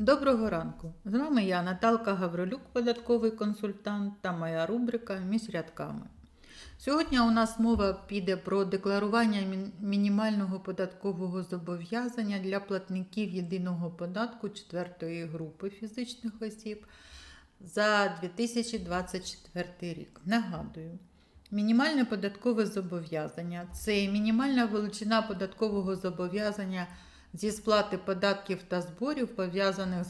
Доброго ранку! З вами я, Наталка Гаврилюк, податковий консультант та моя рубрика Між рядками. Сьогодні у нас мова піде про декларування мінімального податкового зобов'язання для платників єдиного податку четвертої групи фізичних осіб за 2024 рік. Нагадую, мінімальне податкове зобов'язання це мінімальна величина податкового зобов'язання зі сплати податків та зборів, пов'язаних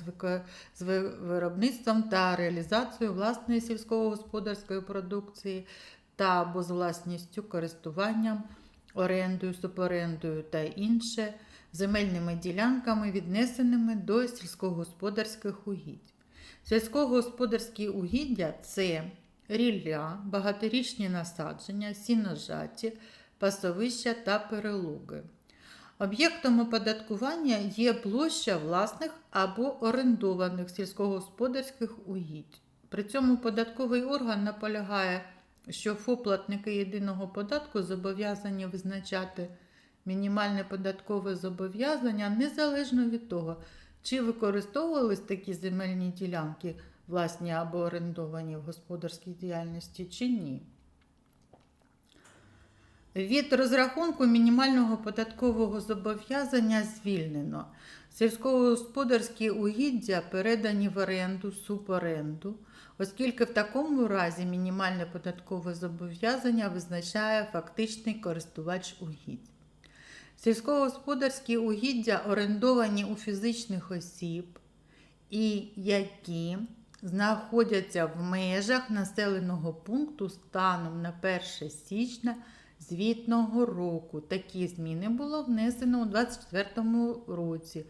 з, виробництвом та реалізацією власної сільськогосподарської продукції та або з власністю, користуванням, орендою, суборендою та інше, земельними ділянками, віднесеними до сільськогосподарських угідь. Сільськогосподарські угіддя це рілля, багаторічні насадження, сіножаті, пасовища та перелуги. Об'єктом оподаткування є площа власних або орендованих сільськогосподарських угідь. При цьому податковий орган наполягає, що ФОП-платники єдиного податку зобов'язані визначати мінімальне податкове зобов'язання незалежно від того, чи використовувались такі земельні ділянки, власні або орендовані в господарській діяльності, чи ні. Від розрахунку мінімального податкового зобов'язання звільнено. Сільськогосподарські угіддя передані в оренду, суборенду, оскільки в такому разі мінімальне податкове зобов'язання визначає фактичний користувач угідь. Сільськогосподарські угіддя орендовані у фізичних осіб і які знаходяться в межах населеного пункту станом на 1 січня звітного року. Такі зміни було внесено у 2024 році.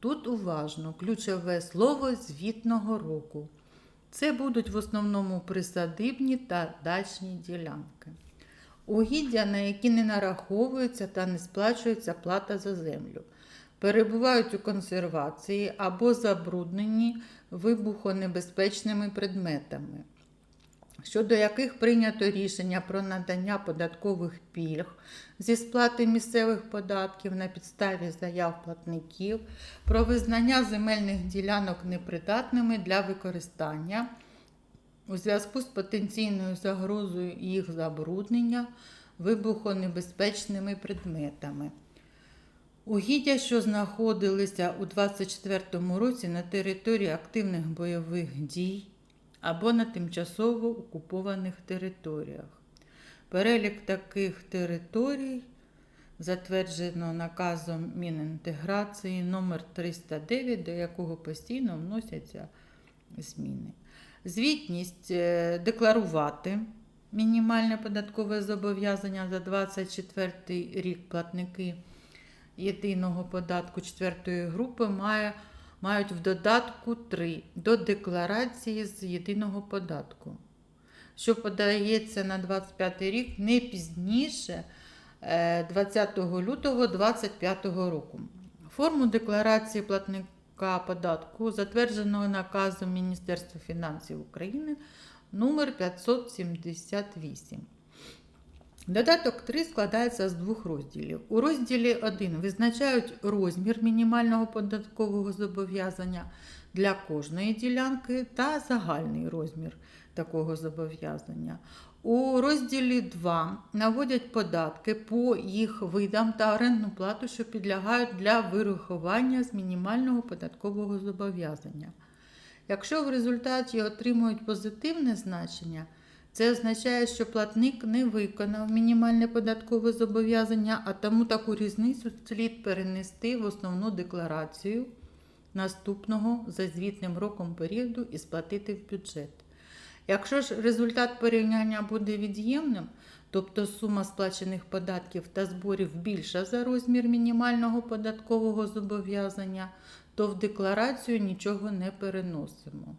Тут уважно ключове слово звітного року. Це будуть в основному присадибні та дачні ділянки. Угіддя, на які не нараховується та не сплачується плата за землю, перебувають у консервації або забруднені вибухонебезпечними предметами щодо яких прийнято рішення про надання податкових пільг зі сплати місцевих податків на підставі заяв платників, про визнання земельних ділянок непридатними для використання у зв'язку з потенційною загрозою їх забруднення вибухонебезпечними предметами. Угіддя, що знаходилися у 2024 році на території активних бойових дій або на тимчасово окупованих територіях. Перелік таких територій затверджено наказом Мінінтеграції номер 309 до якого постійно вносяться зміни. Звітність е, декларувати мінімальне податкове зобов'язання за 24 рік платники єдиного податку 4 групи має мають в додатку 3 до декларації з єдиного податку, що подається на 25 рік не пізніше е, 20 лютого 2025 року. Форму декларації платника податку затвердженого наказом Міністерства фінансів України номер 578. Додаток 3 складається з двох розділів. У розділі 1 визначають розмір мінімального податкового зобов'язання для кожної ділянки та загальний розмір такого зобов'язання. У розділі 2 наводять податки по їх видам та орендну плату, що підлягають для вирахування з мінімального податкового зобов'язання. Якщо в результаті отримують позитивне значення, це означає, що платник не виконав мінімальне податкове зобов'язання, а тому таку різницю слід перенести в основну декларацію наступного за звітним роком періоду і сплатити в бюджет. Якщо ж результат порівняння буде від'ємним, тобто сума сплачених податків та зборів більша за розмір мінімального податкового зобов'язання, то в декларацію нічого не переносимо.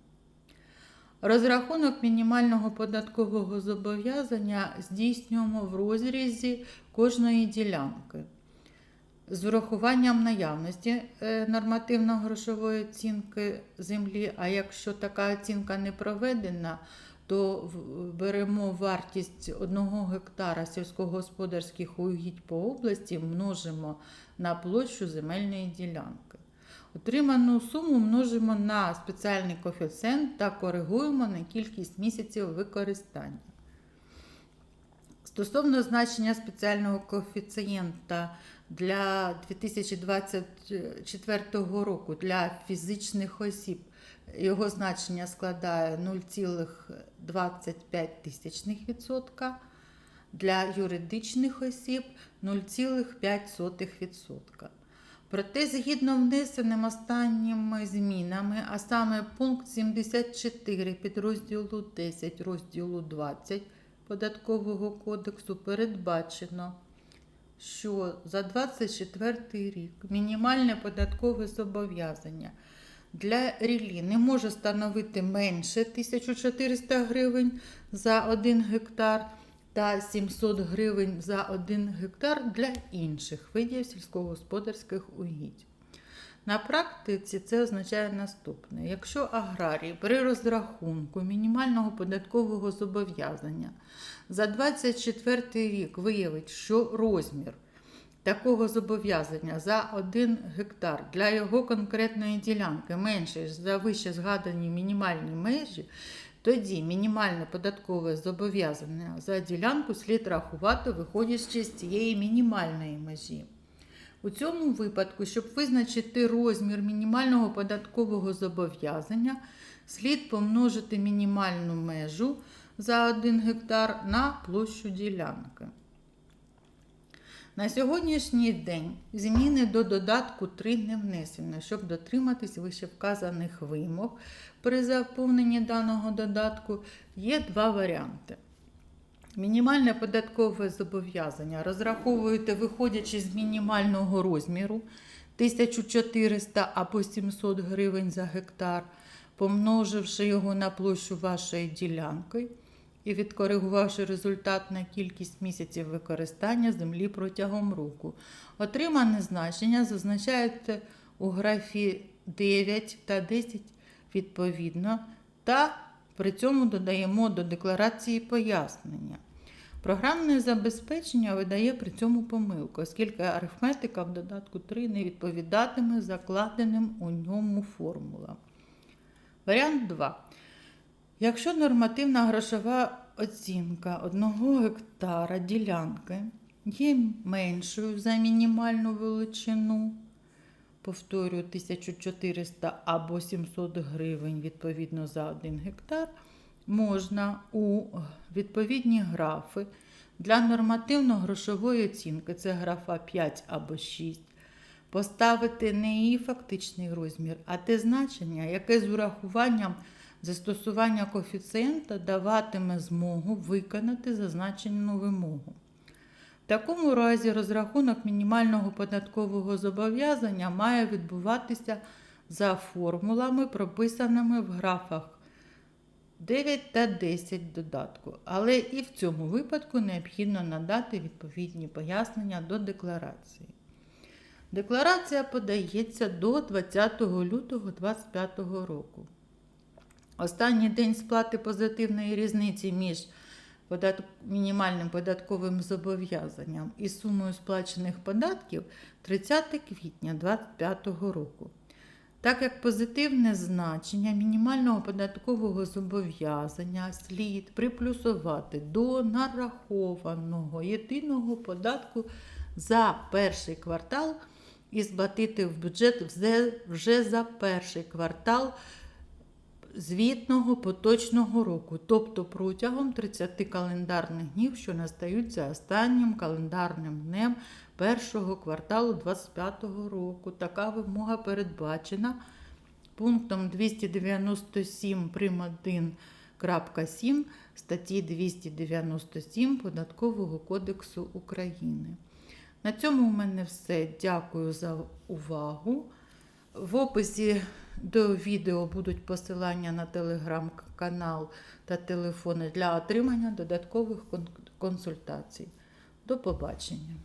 Розрахунок мінімального податкового зобов'язання здійснюємо в розрізі кожної ділянки з урахуванням наявності е, нормативно-грошової оцінки землі, а якщо така оцінка не проведена, то беремо вартість 1 гектара сільськогосподарських угідь по області, множимо на площу земельної ділянки. Отриману суму множимо на спеціальний коефіцієнт та коригуємо на кількість місяців використання. Стосовно значення спеціального коефіцієнта для 2024 року для фізичних осіб, його значення складає 0,25%, для юридичних осіб 0,5%. Проте, згідно внесеним останніми змінами, а саме пункт 74 підрозділу 10 розділу 20 Податкового кодексу передбачено, що за 24 рік мінімальне податкове зобов'язання для рілі не може становити менше 1400 гривень за 1 гектар та 700 гривень за 1 гектар для інших видів сільськогосподарських угідь. На практиці це означає наступне: якщо аграрій при розрахунку мінімального податкового зобов'язання за 24 рік виявить, що розмір такого зобов'язання за 1 гектар для його конкретної ділянки менший за вище згадані мінімальні межі, тоді мінімальне податкове зобов'язання за ділянку слід рахувати, виходячи з цієї мінімальної межі. У цьому випадку, щоб визначити розмір мінімального податкового зобов'язання, слід помножити мінімальну межу за 1 гектар на площу ділянки. На сьогоднішній день зміни до додатку 3 не внесено, щоб дотриматись вищевказаних вимог при заповненні даного додатку, є два варіанти. Мінімальне податкове зобов'язання розраховуєте, виходячи з мінімального розміру 1400 або 700 гривень за гектар, помноживши його на площу вашої ділянки і відкоригувавши результат на кількість місяців використання землі протягом року. Отримане значення зазначаєте у графі 9 та 10 відповідно, та при цьому додаємо до декларації пояснення. Програмне забезпечення видає при цьому помилку, оскільки арифметика в додатку 3 не відповідатиме закладеним у ньому формулам. Варіант 2. Якщо нормативна грошова оцінка 1 гектара ділянки є меншою за мінімальну величину, повторюю, 1400 або 700 гривень відповідно за 1 гектар, можна у відповідні графи для нормативно-грошової оцінки, це графа 5 або 6, поставити не її фактичний розмір, а те значення, яке з урахуванням застосування коефіцієнта даватиме змогу виконати зазначену вимогу. В такому разі розрахунок мінімального податкового зобов'язання має відбуватися за формулами, прописаними в графах 9 та 10 додатку. Але і в цьому випадку необхідно надати відповідні пояснення до декларації. Декларація подається до 20 лютого 2025 року. Останній день сплати позитивної різниці між подат... мінімальним податковим зобов'язанням і сумою сплачених податків 30 квітня 2025 року. Так як позитивне значення мінімального податкового зобов'язання слід приплюсувати до нарахованого єдиного податку за перший квартал і сплатити в бюджет вже за перший квартал звітного поточного року, тобто протягом 30 календарних днів, що настають за останнім календарним днем першого кварталу 2025 року. Така вимога передбачена пунктом 297 прим. 1.7 статті 297 Податкового кодексу України. На цьому у мене все. Дякую за увагу. В описі до відео будуть посилання на телеграм-канал та телефони для отримання додаткових консультацій. До побачення!